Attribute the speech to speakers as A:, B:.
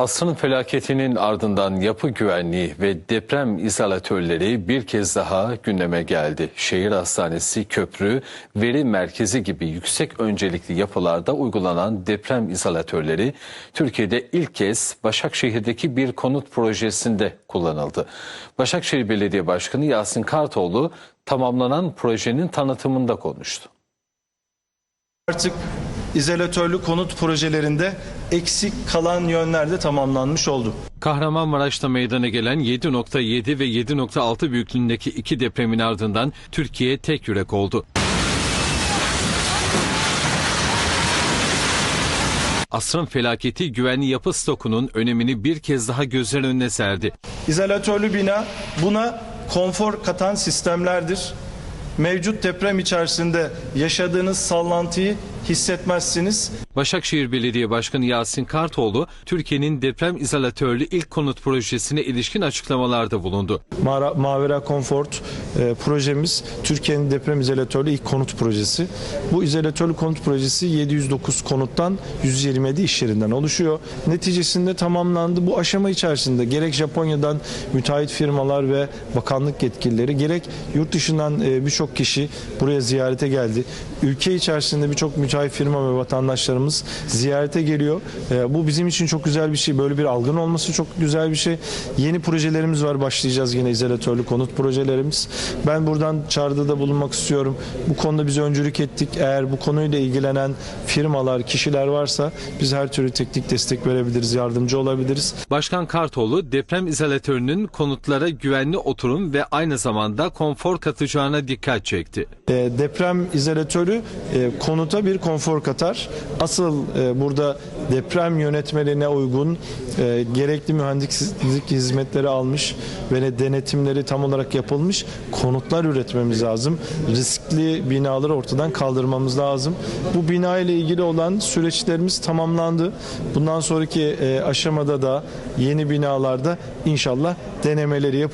A: Asrın felaketinin ardından yapı güvenliği ve deprem izolatörleri bir kez daha gündeme geldi. Şehir hastanesi, köprü, veri merkezi gibi yüksek öncelikli yapılarda uygulanan deprem izolatörleri Türkiye'de ilk kez Başakşehir'deki bir konut projesinde kullanıldı. Başakşehir Belediye Başkanı Yasin Kartoğlu tamamlanan projenin tanıtımında konuştu.
B: Artık izolatörlü konut projelerinde eksik kalan yönler de tamamlanmış oldu.
A: Kahramanmaraş'ta meydana gelen 7.7 ve 7.6 büyüklüğündeki iki depremin ardından Türkiye tek yürek oldu. Asrın felaketi güvenli yapı stokunun önemini bir kez daha gözler önüne serdi.
B: İzolatörlü bina buna konfor katan sistemlerdir. Mevcut deprem içerisinde yaşadığınız sallantıyı hissetmezsiniz.
A: Başakşehir Belediye Başkanı Yasin Kartoğlu, Türkiye'nin deprem izolatörlü ilk konut projesine ilişkin açıklamalarda bulundu.
B: Mara, Mavera Comfort e, projemiz Türkiye'nin deprem izolatörlü ilk konut projesi. Bu izolatörlü konut projesi 709 konuttan 127 iş yerinden oluşuyor. Neticesinde tamamlandı. Bu aşama içerisinde gerek Japonya'dan müteahhit firmalar ve bakanlık yetkilileri gerek yurt dışından e, birçok kişi buraya ziyarete geldi. Ülke içerisinde birçok müteahhit firma ve vatandaşlarımız ziyarete geliyor. E, bu bizim için çok güzel bir şey. Böyle bir algın olması çok güzel bir şey. Yeni projelerimiz var. Başlayacağız yine izolatörlü konut projelerimiz. Ben buradan çağrıda bulunmak istiyorum. Bu konuda biz öncülük ettik. Eğer bu konuyla ilgilenen firmalar, kişiler varsa biz her türlü teknik destek verebiliriz, yardımcı olabiliriz.
A: Başkan Kartoğlu, deprem izolatörünün konutlara güvenli oturum ve aynı zamanda konfor katacağına dikkat çekti.
B: E, deprem izolatörü e, konuta bir konfor katar. Asıl e, burada deprem yönetmeliğine uygun e, gerekli mühendislik hizmetleri almış ve ne denetimleri tam olarak yapılmış konutlar üretmemiz lazım. Riskli binaları ortadan kaldırmamız lazım. Bu bina ile ilgili olan süreçlerimiz tamamlandı. Bundan sonraki e, aşamada da yeni binalarda inşallah denemeleri yapılacak.